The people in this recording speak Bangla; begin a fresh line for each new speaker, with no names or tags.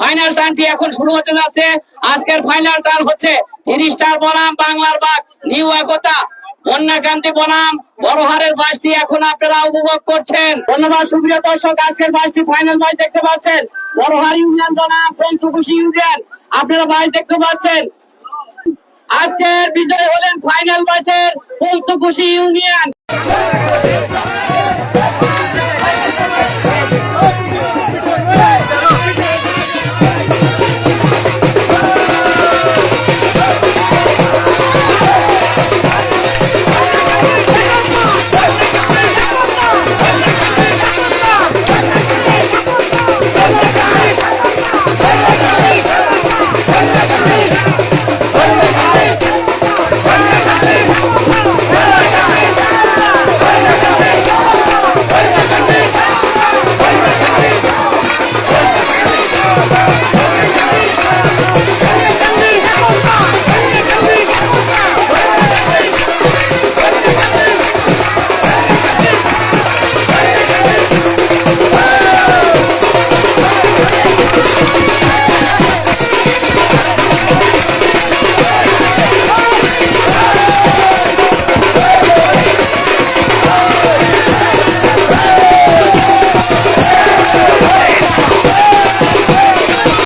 ফাইনাল টানটি এখন শুরু হতে যাচ্ছে? আজকের ফাইনাল টান হচ্ছে থ্রি স্টার বনাম বাংলার বাগ নিউ একতা বন্যাকান্তি বনাম বড়হারের বাসটি এখন আপনারা উপভোগ করছেন। ধন্যবাদ, সুপ্রিয় দর্শক, আজকের বাসটি ফাইনাল বাস দেখতে পাচ্ছেন। বড়হার ইউনিয়ন বনাম, পঞ্চকুশি ইউনিয়ন, আপনারা বাস দেখতে পাচ্ছেন। আজকের বিজয় হলেন ফাইনাল বাসের পঞ্চকুশি ইউনিয়ন।